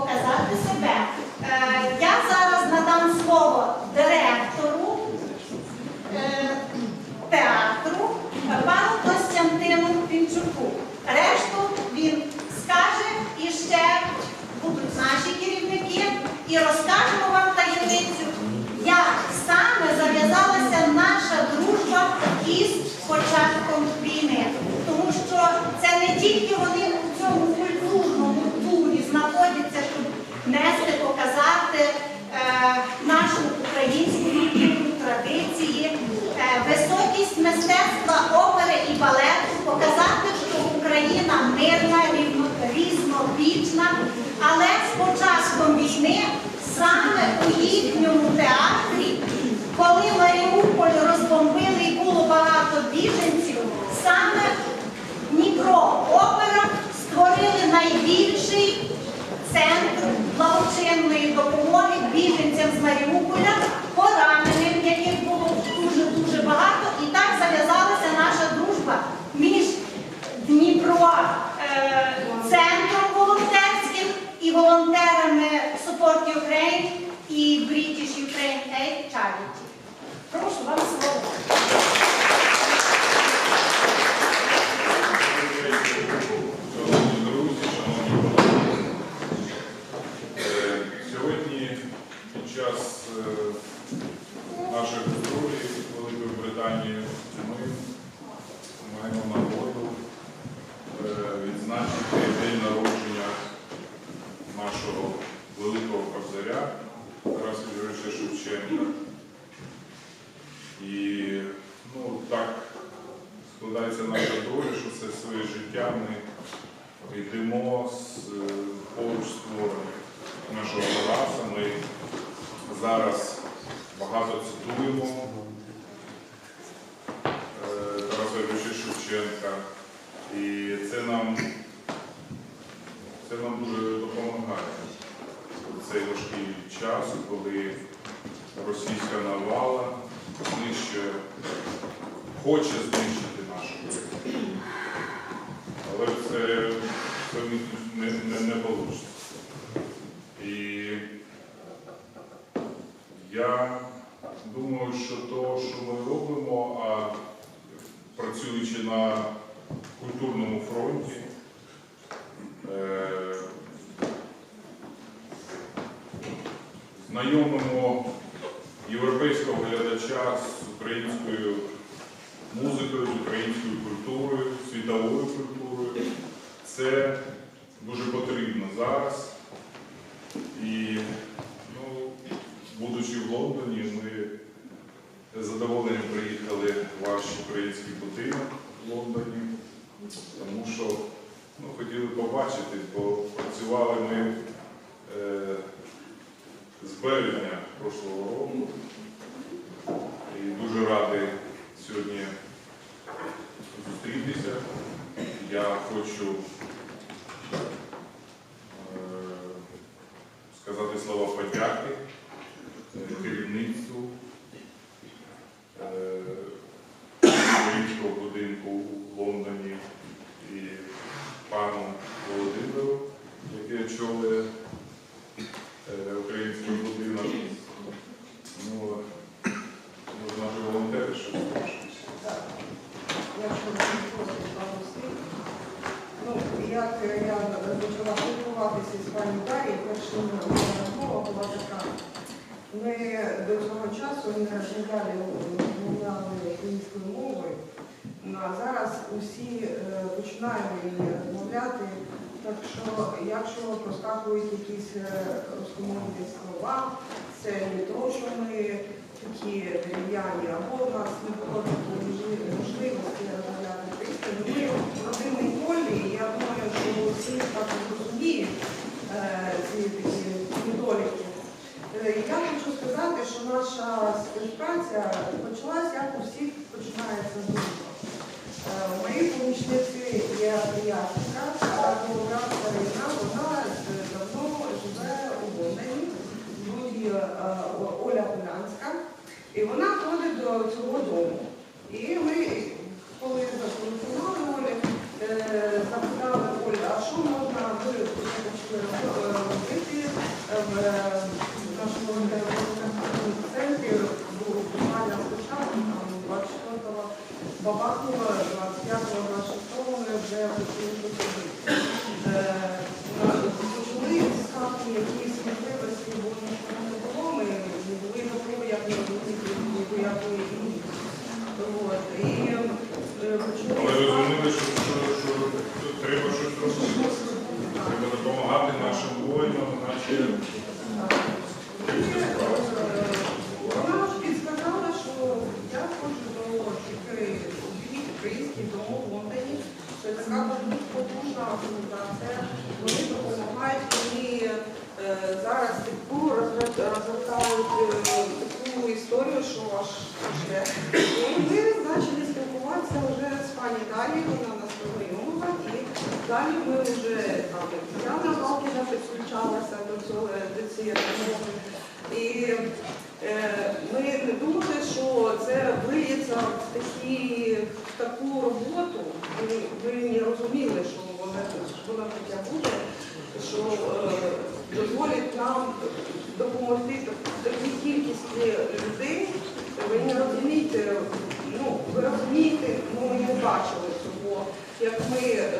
показати себе. Е, Я зараз надам слово директору е, театру пану Костянтину Пінчуку. Решту він скаже і ще будуть наші керівники і розкажемо вам таємницю, як саме зав'язалася наша дружба із початком війни. Тому що це не тільки вони у цьому культурному турі знаходяться, щоб нести, показати е, нашу українську рівню традиції, е, високість мистецтва опери і балету, показати, що Україна мирна, рівно- різнобічна, але з початком війни саме у їхньому театрі, коли Маріуполь розбомбили і було багато біженців, саме Дніпро опера створили найбільший центр благочинної допомоги біженцям з Маріуполя, пораненим, яких було дуже-дуже багато. І так зав'язалася наша дружба між Дніпро е, центром волонтерським і волонтерами Support Ukraine і British Ukraine Aid Charity. Прошу вам слово. Шановні друзі, шановні колеги, Е, сьогодні під час е, наших гастролів Великої Британії ми маємо нагоду е, відзначити день народження нашого великого кобзаря Тараса Григоровича Шевченка. І ну, так складається наша доля, що все своє життя ми йдемо з е, поруч твором нашого Тараса. Ми зараз багато цитуємо е, Тараса Григоровича Шевченка. І це нам, це нам дуже допомагає цей важкий час, коли російська навала знищує, хоче знищити нашу країну. Але це, це не, не, не. І я думаю, що то, що ми робимо, а працюючи на культурному фронті, е, знайомимо глядача з українською музикою, з українською культурою, світовою культурою. Це дуже потрібно зараз. І, ну, будучи в Лондоні, ми з задоволенням приїхали в ваш український будинок в Лондоні, тому що ну, хотіли побачити, бо працювали ми е, з березня прошлого року. Дуже радий сьогодні зустрітися. Я хочу е, сказати слова подяки е, керівництву е, українського будинку у Лондоні і пану Володимиру, який очолює е, український будинок. Ну, може, наші волонтери ще скажуть. Якщо відповідати пару слів. Ну, як я почала спілкуватися з пані Дарією, перша розмова була така. Ми до цього часу не розмовляли розмовляли українською мовою, а зараз усі е, починаємо її розмовляти. Так що, якщо проскакують якісь е, розкомовні слова, це не то, що ми такі дерев'яні, або в нас не було такої можливості розмовляти. Ми в родинній колі, я думаю, що всі так розуміють е, ці такі недоліки. Е, Я хочу наша співпраця почалась, як у всіх починається з дружба. Е, У моїй помічниці є приятелька, Володимира Старина, вона е, давно живе у Лондоні, звуть е, Оля Полянська, і вона ходить до цього дому. І ми, коли зателефонували Олі, е, запитали Олі, а що можна робити? нашому інтернету центрі було питання спочатку, там 24-го Бабахнула, 25-го 26-го ми вже почали посадити. Почали скати якісь можливості, бо нічого не було, ми не були готові, як не були ніякої війни. От, І е, почали Але скати. розуміли, що, що, що треба щось робити. Треба допомагати Вона ж підсказала, що я ходжу до чотири дві в Лондоні. Це така потужна організація. Вони допомагають мені е, зараз таку е, таку історію, що аж вже. Ми почали спілкуватися вже з пані Далі, вона нас познайомила, далі ми вже там Тетяна Галкіна підключалася до цього до цієї розмови. І е, ми не думали, що це виліться в, такі, в таку роботу. Ми, ми не розуміли, що вона, що вона таке буде, що е, дозволить нам допомогти такій кількості людей. Ви не розумієте, ну, ви розумієте, ну, ми не бачили цього. Як ми е,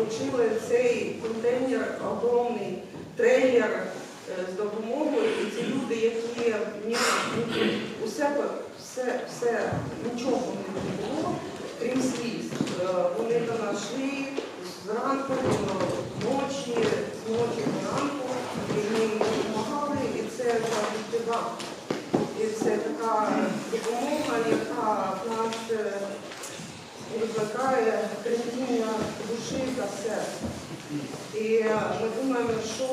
отримали цей контейнер, огромний трейлер е, з допомогою, і ці люди, які ні, ні, усе, все, все, нічого не було, крім сліз. Е, Вони до нас зранку, до ночі, з ночі і їм допомагали, і це завжди. І це така допомога, яка в нас е, викликає тремтіння душі та серця. І е, ми думаємо, що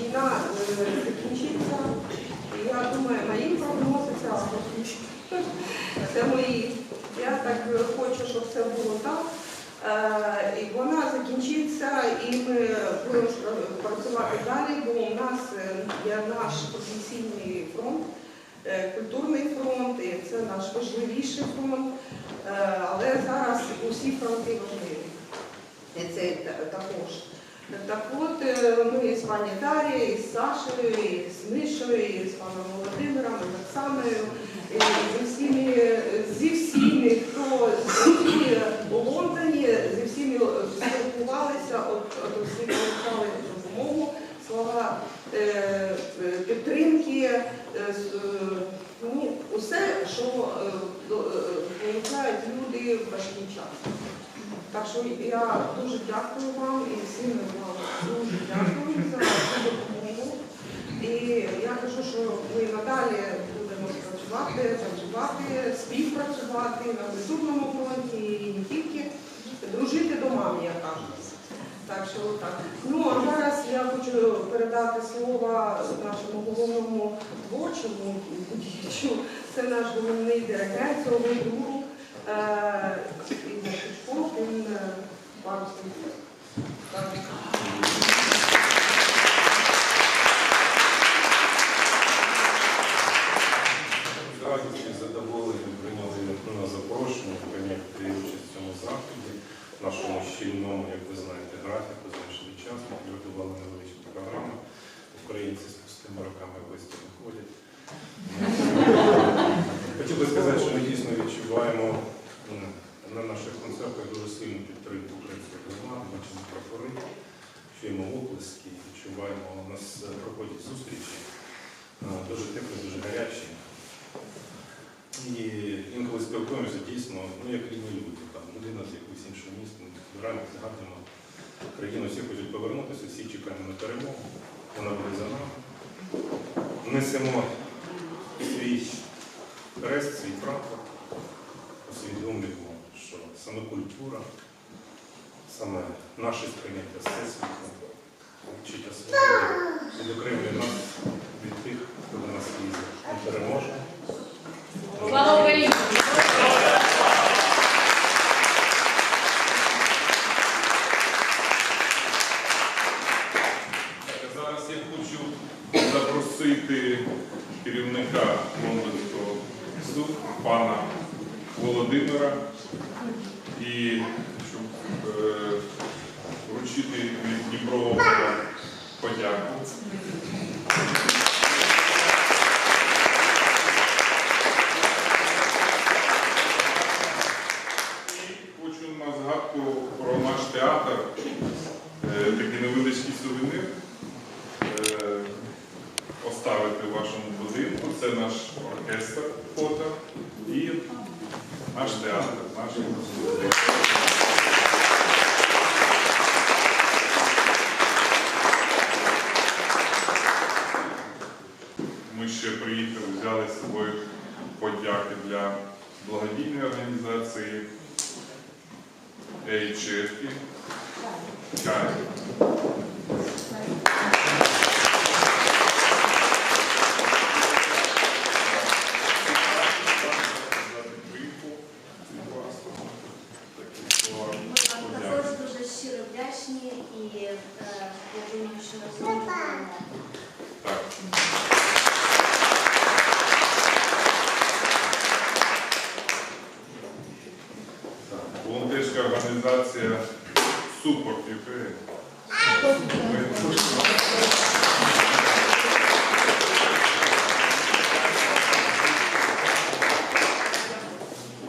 війна е, закінчиться. І я думаю, мої прогнози це це мої. Я так е, хочу, щоб все було так. І вона закінчиться, і ми будемо працювати далі, бо у нас є наш професійний фронт, культурний фронт, і це наш важливіший фронт. Але зараз усі фронти важливі. І це також. Так от е, ми з пані Дарією, і з Сашею, і з Мишою, і з паном Володимиром, і Оксаною, і зі всіми, зі всіми, хто зі у Лондоні, зі всіми е, спілкувалися, от, от всі отримали допомогу, слова е, е, підтримки, е, з- е, ну, усе, що е, до- е, получають люди в важкий час. Так що я дуже дякую вам і всім вам дуже дякую за цю допомогу. І я кажу, що ми надалі будемо працювати, працювати, співпрацювати на культурному фронті і не тільки дружити домами, я кажу. Так що так. Ну а зараз я хочу передати слово нашому головному творчому діячу. Це наш головний диригент цього дуру. Е, Ігор Шишков, він е, пару слів. скаже. З радістю і задоволенням прийняли на запрошення прийняти участь в цьому заході, в нашому щільному, як ви знаєте, графіку, знайшли час, ми підготували невеличку програму. Українці з пустими близько не ходять. Хотів би сказати, що ми дійсно відчуваємо на наших концертах дуже сильну підтримку української громади, бачимо прапори, чуємо оплески, відчуваємо, у нас проходять зустрічі, е, дуже теплі, дуже гарячі. І інколи спілкуємося дійсно, ну як рідні люди, там людина з якогось іншого міста, ми збираємо, згадуємо країну, всі хочуть повернутися, всі чекаємо на перемогу, вона буде за нами. Несемо свій хрест, свій прапор, усвідомлюємо, що саме культура, саме наше сприйняття всесвіту, відчуття свободи відокремлює нас від тих, хто до нас лізе. Ми переможемо. Слава Україні! Володимира і щоб е, вручити від Дніпрового подяку. І хочу на згадку про наш театр, е, такий невеличкий сувенир поставити в вашому будинку. Це наш оркестр фото і наш театр, наш музей. Ми ще приїхали, взяли з собою подяки для благодійної організації Ейчетки. Чай. За підтримку від вас. Такі слова Ми вам подяки. також дуже щиро вдячні і е, я думаю, що на цьому будемо. Так. Волонтерська організація Супорт Ukraine.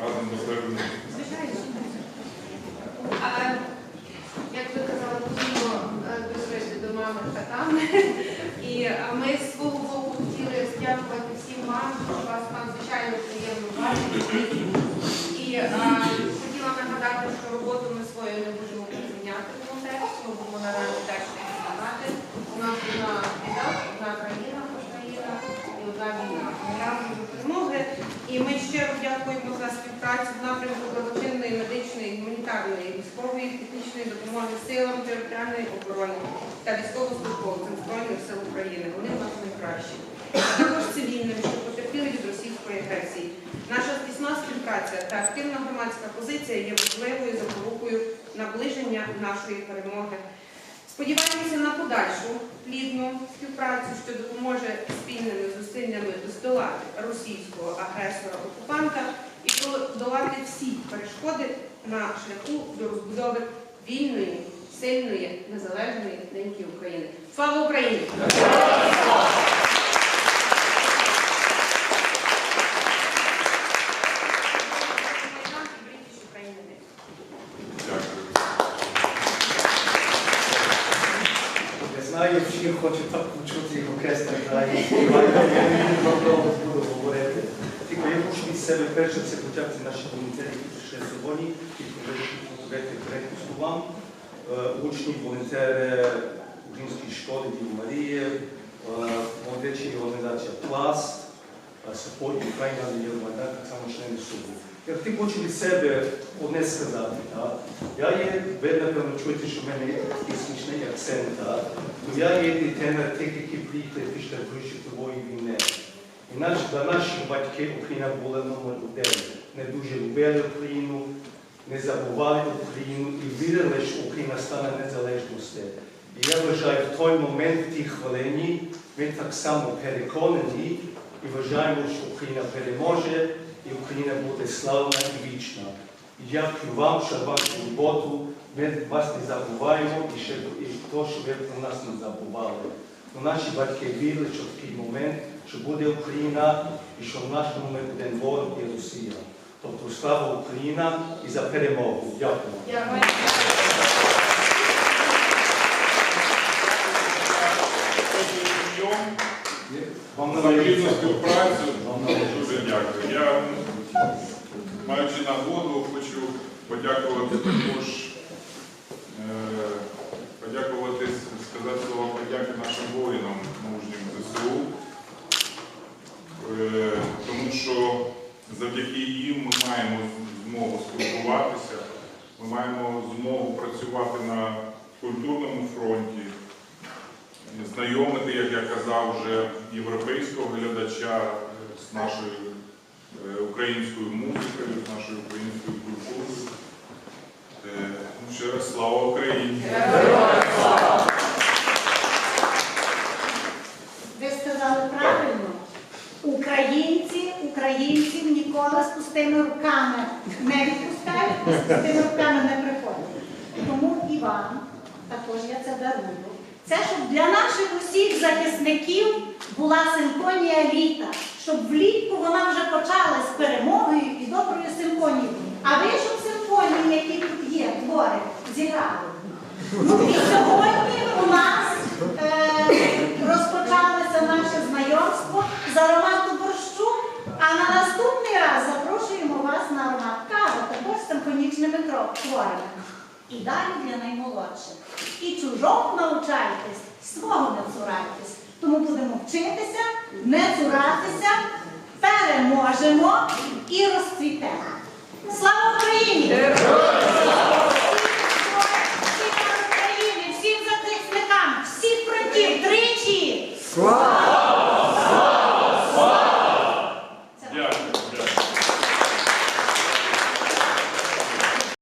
Разом до себе. А, Як ви казали, потрібно е, дозволити до мами та тами. І а ми з свого боку хотіли дякувати всім вам, що вас надзвичайно приємно бачити. І а, хотіла нагадати, що роботу ми свою не можемо припиняти волонтерську, ми будемо наразі далі допомагати. У нас одна біда, одна країна, Україна і одна війна. Ми разом до перемоги. І ми щиро дякуємо за співпрацю в напрямку благочинної медичної, гуманітарної, військової, технічної допомоги силам територіальної оборони та військовослужбовцям Збройних сил України. Вони в нас найкращі. А Також цивільним, що потерпіли від російської агресії. Наша тісна співпраця та активна громадська позиція є важливою запорукою наближення нашої перемоги. Сподіваємося на подальшу плідну співпрацю, що допоможе спільними зусиллями здолати російського агресора-окупанта і подолати всі перешкоди на шляху до розбудови вільної, сильної, незалежної неньки України. Слава Україні! І. Я знаю, всі хочуть так почути оркестр грає, співає, я не добро буду говорити. Тільки я хочу від себе перше це подякувати наші волонтери, які прийшли сьогодні, і говорити коректно словам. Е, Учні, волонтери Української школи Діви Марії, е, волонтерчі організація Пласт, Support Ukraine на Євромайдан, так само члени суду. Хочу від себе одне сказати. Так? Я є, ви напевно чуєте, що в мене є такий смішний акцент, так? то я є дитина тих, які приїхали після Другої світової війни. І наш, для наших батьків Україна була номер один. Не дуже любили Україну, не забували Україну і вірили, що Україна стане незалежністю. І я вважаю, в той момент, в тій хвилині, ми так само переконані і вважаємо, що Україна переможе і Україна буде славна і вічна. І дякую вам, що вашу роботу ми вас не забуваємо і ще і то, що ви про нас не забували. Ну, наші батьки вірили, що в такий момент, що буде Україна і що в нашому ми буде ворог і Росія. Тобто слава Україна і за перемогу. Дякую. Дякую. Вам співпрацю дуже дякую. Я, маючи нагоду, хочу подякувати також, е, подякувати, сказати слова подяки нашим воїнам мужнім ЗСУ, Е, тому що завдяки їм ми маємо змогу спілкуватися, ми маємо змогу працювати на культурному фронті знайомити, як я казав, вже європейського глядача з нашою е, українською музикою, з нашою українською культурою. Е, ну, Ще раз слава Україні! Ви сказали правильно. Українці, українців ніколи з пустими руками не відпускають, з пустими руками не приходять. Тому і вам також я це дарую. Це щоб для наших усіх захисників була симфонія літа, щоб влітку вона вже почала з перемогою і доброю симфонією. А ви щоб симфонії, які тут є, твори, зіграли. Ну і сьогодні у нас е, це наше знайомство за аромату борщу. А на наступний раз запрошуємо вас на аромат кави також з симфонічними творами. І далі для наймолодших. І чужого навчайтесь, свого не цурайтесь. Тому будемо вчитися, не цуратися, переможемо і розцвітемо. Слава Україні!